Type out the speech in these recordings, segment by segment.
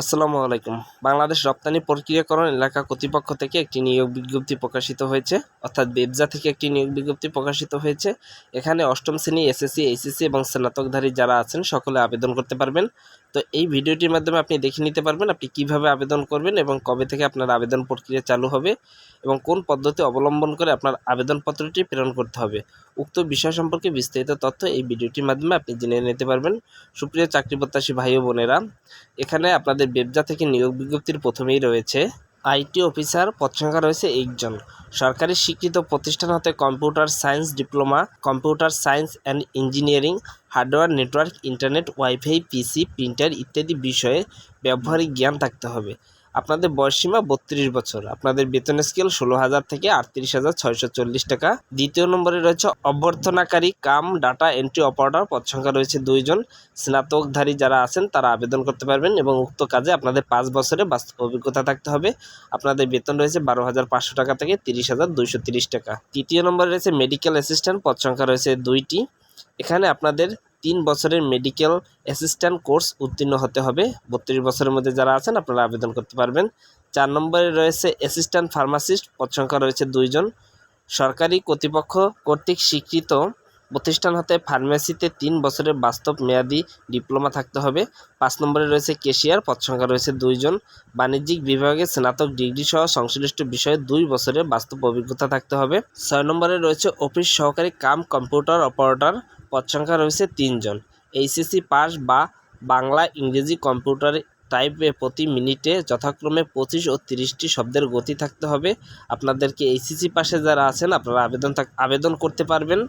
আসসালামু আলাইকুম। বাংলাদেশ রপ্তানি প্রক্রিয়াকরণ এলাকা কর্তৃপক্ষ থেকে একটি নিয়োগ বিজ্ঞপ্তি প্রকাশিত হয়েছে, অর্থাৎ বেবজা থেকে একটি নিয়োগ বিজ্ঞপ্তি প্রকাশিত হয়েছে। এখানে অষ্টম শ্রেণি, এসএসসি, এইচএসসি এবং স্নাতকধারী যারা আছেন সকলে আবেদন করতে পারবেন। তো এই ভিডিওটির মাধ্যমে আপনি দেখে নিতে পারবেন আপনি কীভাবে আবেদন করবেন এবং কবে থেকে আপনার আবেদন প্রক্রিয়া চালু হবে এবং কোন পদ্ধতি অবলম্বন করে আপনার আবেদনপত্রটি প্রেরণ করতে হবে। উক্ত বিষয় সম্পর্কে বিস্তারিত তথ্য এই ভিডিওটির মাধ্যমে আপনি জেনে নিতে পারবেন। সুপ্রিয় চাকরি প্রত্যাশী ভাই ও বোনেরা, এখানে আপনাদের বেবজা থেকে নিয়োগ বিজ্ঞপ্তির প্রথমেই রয়েছে, আইটি অফিসার পদ সংখ্যা রয়েছে একজন। সরকারি স্বীকৃত প্রতিষ্ঠান হতে computer science diploma, computer science and engineering, hardware network, internet, wifi, PC, printer ইত্যাদি বিষয়ে ব্যবহারিক জ্ঞান থাকতে হবে। আপনাদের বয়সসীমা বত্রিশ বছর। আপনাদের বেতন স্কেল ষোলো হাজার থেকে আটত্রিশ হাজার ছয়শো চল্লিশ টাকা। দ্বিতীয় নম্বরে রয়েছে অভ্যর্থনাকারী কাম, ডাটা এন্ট্রি অপারেটর পদ সংখ্যা রয়েছে দুইজন। স্নাতকধারী যারা আছেন, তারা আবেদন করতে পারবেন এবং উক্ত কাজে আপনাদের পাঁচ বছরে বাস্তব অভিজ্ঞতা থাকতে হবে। আপনাদের বেতন রয়েছে বারো হাজার পাঁচশো টাকা থেকে তিরিশ হাজার দুইশো তিরিশ টাকা। তৃতীয় নম্বরে রয়েছে মেডিকেল অ্যাসিস্ট্যান্ট পদ সংখ্যা রয়েছে দুইটি। এখানে আপনাদের তিন বছরের মেডিকেল অ্যাসিস্ট্যান্ট কোর্স উত্তীর্ণ হতে হবে। বত্রিশ বছরের মধ্যে যারা আছেন, আপনারা আবেদন করতে পারবেন। চার নম্বরে রয়েছে অ্যাসিস্ট্যান্ট ফার্মাসিস্ট পদ সংখ্যা রয়েছে দুইজন। সরকারি কর্তৃপক্ষ কর্তৃক স্বীকৃত প্রতিষ্ঠান হতে ফার্মেসিতে তিন বছরের বাস্তব মেয়াদি ডিপ্লোমা থাকতে হবে। পাঁচ নম্বরে রয়েছে কেশিয়ার পদ সংখ্যা রয়েছে দুইজন। বাণিজ্যিক বিভাগে স্নাতক ডিগ্রি সহ সংশ্লিষ্ট বিষয়ে দুই বছরের বাস্তব অভিজ্ঞতা থাকতে হবে। ছয় নম্বরে রয়েছে অফিস সহকারী কাম কম্পিউটার অপারেটর পদ সংখ্যা রয়েছে তিনজন। এইচএসসি পাস বা বাংলা ইংরেজি কম্পিউটার টাইপে প্রতি মিনিটে যথাক্রমে পঁচিশ ও তিরিশটি শব্দের গতি থাকতে হবে। আপনাদেরকে এইচএসসি পাশে যারা আছেন, আপনারা আবেদন থাক আবেদন করতে পারবেন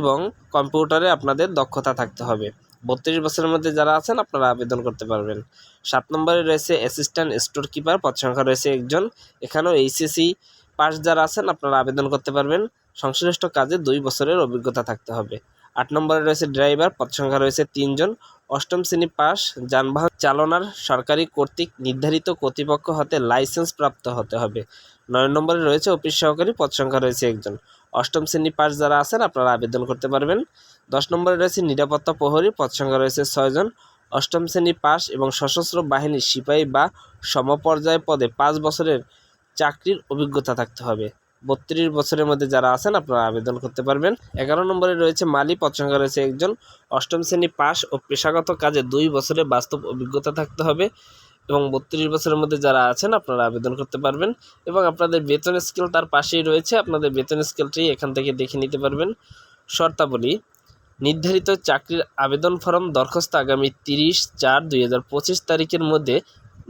এবং কম্পিউটারে আপনাদের দক্ষতা থাকতে হবে। বত্রিশ বছরের মধ্যে যারা আছেন, আপনারা আবেদন করতে পারবেন। সাত নম্বরে রয়েছে অ্যাসিস্ট্যান্ট স্টোর কিপার পদ সংখ্যা রয়েছে একজন। এখানেও এইচএসসি পাস যারা আছেন, আপনারা আবেদন করতে পারবেন। সংশ্লিষ্ট কাজে দুই বছরের অভিজ্ঞতা থাকতে হবে। আট নম্বরে রয়েছে ড্রাইভার, পদ সংখ্যা রয়েছে তিনজন। অষ্টম শ্রেণি পাস, যানবাহন চালনার সরকারি কর্তৃক নির্ধারিত কর্তৃপক্ষ হতে লাইসেন্স প্রাপ্ত হতে হবে। নয় নম্বরে রয়েছে অফিস সহকারী, পদ সংখ্যা রয়েছে একজন। অষ্টম শ্রেণি পাস যারা আছেন, আপনারা আবেদন করতে পারবেন। দশ নম্বরে রয়েছে নিরাপত্তা প্রহরী, পদ সংখ্যা রয়েছে ছয়জন অষ্টম শ্রেণি পাস এবং সশস্ত্র বাহিনীর সিপাহী বা সমপর্যায় পদে পাঁচ বছরের চাকরির অভিজ্ঞতা থাকতে হবে। বত্রিশ বছরের মধ্যে যারা আছেন, আপনারা আবেদন করতে পারবেন। এগারো নম্বরে রয়েছে মালি পদ সংখ্যা রয়েছে একজন। অষ্টম শ্রেণি পাস ও পেশাগত কাজে দুই বছরের বাস্তব অভিজ্ঞতা থাকতে হবে এবং বত্রিশ বছরের মধ্যে যারা আছেন, আপনারা আবেদন করতে পারবেন এবং আপনাদের বেতন স্কেল তার পাশেই রয়েছে। আপনাদের বেতন স্কেলটি এখান থেকে দেখে নিতে পারবেন। শর্তাবলী, নির্ধারিত চাকরির আবেদন ফরম দরখাস্ত আগামী তিরিশ চার দুই তারিখের মধ্যে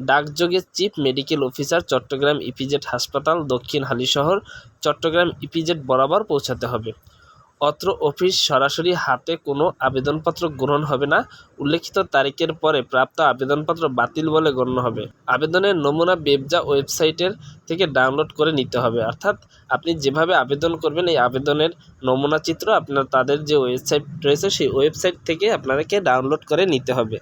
ডাকযোগে chief medical officer Chattogram EPZ হাসপাতাল দক্ষিণ হালিশহর, চট্টগ্রাম ইপিজেড বরাবর পৌঁছাতে হবে। অত্র অফিস সরাসরি হাতে কোনো আবেদনপত্র গ্রহণ হবে না উল্লেখিত তারিখের পরে প্রাপ্ত আবেদনপত্র বাতিল বলে গণ্য হবে। আবেদনের নমুনা বেবজা ওয়েবসাইটের থেকে ডাউনলোড করে নিতে হবে। অর্থাৎ আপনি যেভাবে আবেদন করবেন, এই আবেদনের নমুনা চিত্র আপনার, তাদের যে ওয়েবসাইট রয়েছে, সেই ওয়েবসাইট থেকে আপনাদেরকে ডাউনলোড করে নিতে হবে।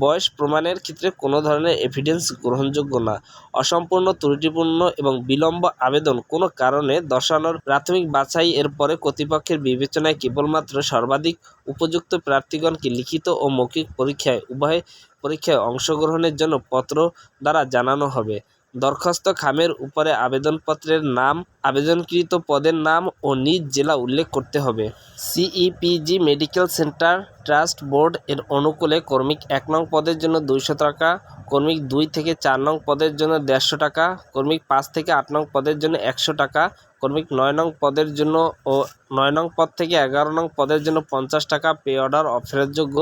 বয়স প্রমাণের ক্ষেত্রে কোনো ধরনের এভিডেন্স গ্রহণযোগ্য না। অসম্পূর্ণ, ত্রুটিপূর্ণ এবং বিলম্ব আবেদন কোনো কারণে দর্শানোর প্রাথমিক বাছাই এর পরে কর্তৃপক্ষের বিবেচনায় কেবলমাত্র সর্বাধিক উপযুক্ত প্রার্থীগণকে লিখিত ও মৌখিক পরীক্ষায় উভয় পরীক্ষায় অংশগ্রহণের জন্য পত্র দ্বারা জানানো হবে। দরখাস্ত খামের উপরে আবেদনপত্রের নাম, আবেদনকৃত পদের নাম ও নিজ জেলা উল্লেখ করতে হবে। CEPZ medical centre trust board এর অনুকূলে কর্মিক এক নং পদের জন্য দুইশো টাকা, কর্মিক দুই থেকে চার নং পদের জন্য দেড়শো টাকা, কর্মিক পাঁচ থেকে আট নং পদের জন্য একশো টাকা, কর্মিক নয় নং পদের জন্য ও নয় নং পদ থেকে এগারো নং পদের জন্য পঞ্চাশ টাকা পে অর্ডার অফেরতযোগ্য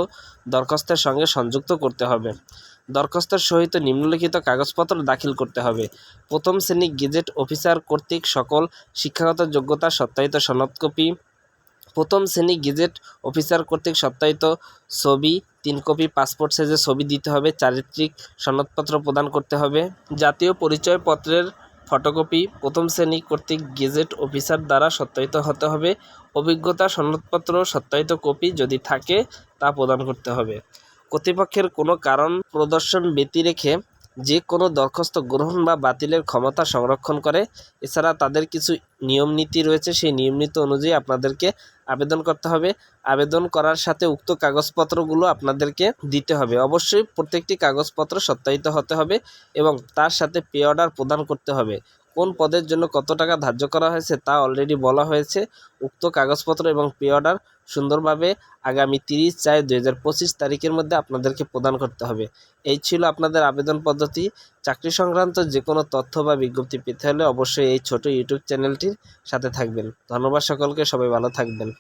দরখাস্তের সঙ্গে সংযুক্ত করতে হবে। দরখাস্তের সহিত নিম্নলিখিত কাগজপত্র দাখিল করতে হবে। প্রথম শ্রেণি গেজেট অফিসার কর্তৃক সকল শিক্ষাগত যোগ্যতা সত্যায়িত সনদ কপি, প্রথম শ্রেণি গেজেট অফিসার কর্তৃক সত্যায়িত ছবি, তিন কপি পাসপোর্ট সাইজের ছবি দিতে হবে, চারিত্রিক সনদপত্র প্রদান করতে হবে। জাতীয় পরিচয়পত্রের ফটোকপি, প্রথম শ্রেণি কর্তৃক গেজেট অফিসার দ্বারা সত্যায়িত হতে হবে। অভিজ্ঞতা সনদপত্র সত্যায়িত কপি যদি থাকে, তা প্রদান করতে হবে। কর্তৃপক্ষের কোনো কারণ প্রদর্শন ব্যতি রেখে যে কোনো দরখাস্ত গ্রহণ বা বাতিলের ক্ষমতা সংরক্ষণ করে। এছাড়া তাদের কিছু নিয়ম নীতি রয়েছে, সেই নিয়ম নীতি অনুযায়ী আপনাদেরকে আবেদন করতে হবে। আবেদন করার সাথে উক্ত কাগজপত্রগুলো আপনাদেরকে দিতে হবে। অবশ্যই প্রত্যেকটি কাগজপত্র সত্যায়িত হতে হবে এবং তার সাথে পে অর্ডার প্রদান করতে হবে। কোন পদের জন্য কত টাকা ধার্য করা হয়েছে তা অলরেডি বলা হয়েছে। উক্ত কাগজপত্র এবং পে অর্ডার সুন্দরভাবে আগামী তিরিশ চার দুই হাজার পঁচিশ তারিখের মধ্যে আপনাদেরকে প্রদান করতে হবে। এই ছিল আপনাদের আবেদন পদ্ধতি। চাকরি সংক্রান্ত যে কোনো তথ্য বা বিজ্ঞপ্তি পেতে হলে অবশ্যই এই ছোট ইউটিউব চ্যানেলটির সাথে থাকবেন। ধন্যবাদ সকলকে, সবাই ভালো থাকবেন।